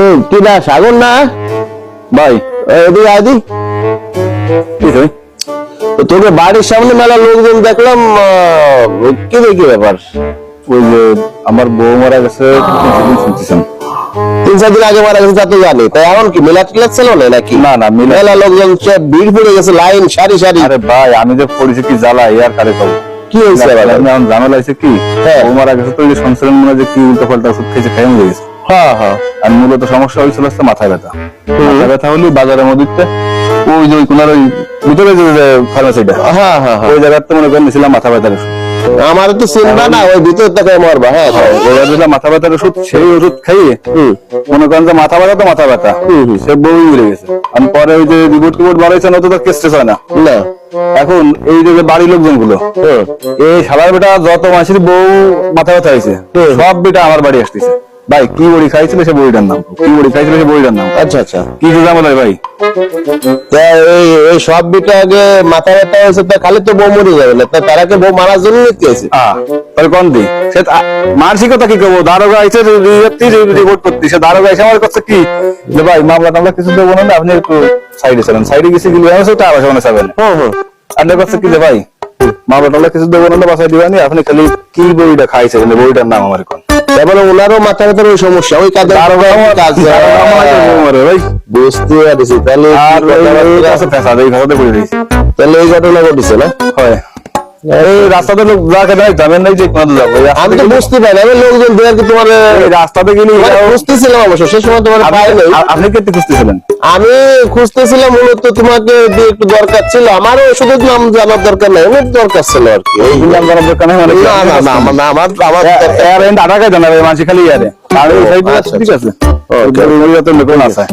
এই, কি না সাগর না? ভাই এদিকে আদি তোকে বাড়ির সামনে মেলা লোকজন দেখলাম কি দেখি ব্যাপার? ওই যে আমার বউ মারা গেছে। শুনতেছেন তিন চার দিন আগে মারা গেছে তা তো জানি। তাই কি মেলা টেলা ছিল না নাকি? না না মেলা লোকজন ভিড় পড়ে গেছে লাইন সারি সারি। আরে ভাই আমি যে পড়েছি কি জ্বালা ইয়ার কারে পাবো কি হয়েছে? এখন ঝামেলা হয়েছে কি? হ্যাঁ। বউ মারা গেছে তো সংসারের মনে যে কি উল্টো পাল্টা ওষুধ খেয়েছে খাই হয়ে গেছে? হ্যাঁ হ্যাঁ। আর মূলত সমস্যা হয়েছিল হচ্ছে মাথা ব্যথা। মাথা ব্যথা হলে বাজারের মধ্যে ওই যে ওই কোনার ওই ভিতরে যে ফার্মেসিটা হ্যাঁ হ্যাঁ হ্যাঁ। ওই জায়গাতে মনে করেন মাথা ব্যথার ওষুধ। আমার তো না ওই ভিতর থেকে মারবা হ্যাঁ হ্যাঁ। ওই মাথা ব্যথার ওষুধ সেই ওষুধ খাইয়ে মনে করেন যে মাথা ব্যথা তো মাথা ব্যথা। সে বই উড়ে গেছে। আমি পরে ওই যে রিপোর্ট টিপোর্ট বাড়াইছে না তো তার কেস টেস হয় না। না। এখন এই যে যে বাড়ির লোকজনগুলো এই শালার বেটা যত মাসের বউ মাথা ব্যথা হয়েছে সব বেটা আমার বাড়ি আসতেছে। ভাই কি বড়ি খাইছিল সে বড়িটার নাম? কি বড়ি খাইছিল সে বড়িটার নাম? আচ্ছা আচ্ছা। কি ঝামেলা ভাই এই এই সব বিটা আগে মাথা ব্যথা হয়েছে তা খালি তো বউ মরে যাবে না। বউ মারার জন্য তাহলে কোন দি সে কি করব দারোগা আইসে রিপোর্ট করতে সে দারোগা এসে আমার কাছে কি? যে ভাই মামলা টামলা কিছু দেবো না আপনি একটু সাইডে চলেন। সাইডে গেছে গেলে হুম হুম। আপনার কাছে কি যে ভাই? মামলা টামলা কিছু দেবো না বাসায় দিবানি আপনি খালি কি বইটা খাইছে মানে বইটার নাম আমার কোন? ওনারও মাথা ব্যথার ওই সমস্যা ওই ভাই। বুঝতে পারছি তাহলে তাহলে এই ঘটনা ঘটেছে না? হয়। রাস্তাতে লোক যাকে দেয় জানেন নাই যে কোন যাব আমি তো বুঝতে পারি আমি লোকজন দেয়ার কি তোমার রাস্তাতে গেলে মানে খুঁজতেছিলাম অবশ্য সে সময় তোমার আপনি- আপনি খুঁজতেছিলেন আমি খুঁজতেছিলাম মূলত তোমাকে একটু দরকার ছিল আমারও ওষুধের নাম জানার দরকার নাই অনেক দরকার ছিল আর কি নাম জানার দরকার নেই মানে না না না আমার- না, আমার আমার এয়ার এন্ড আটাকে জানাবে মানুষ খালি ইয়ারে আর আচ্ছা, ঠিক আছে Okay. ওই তো আছে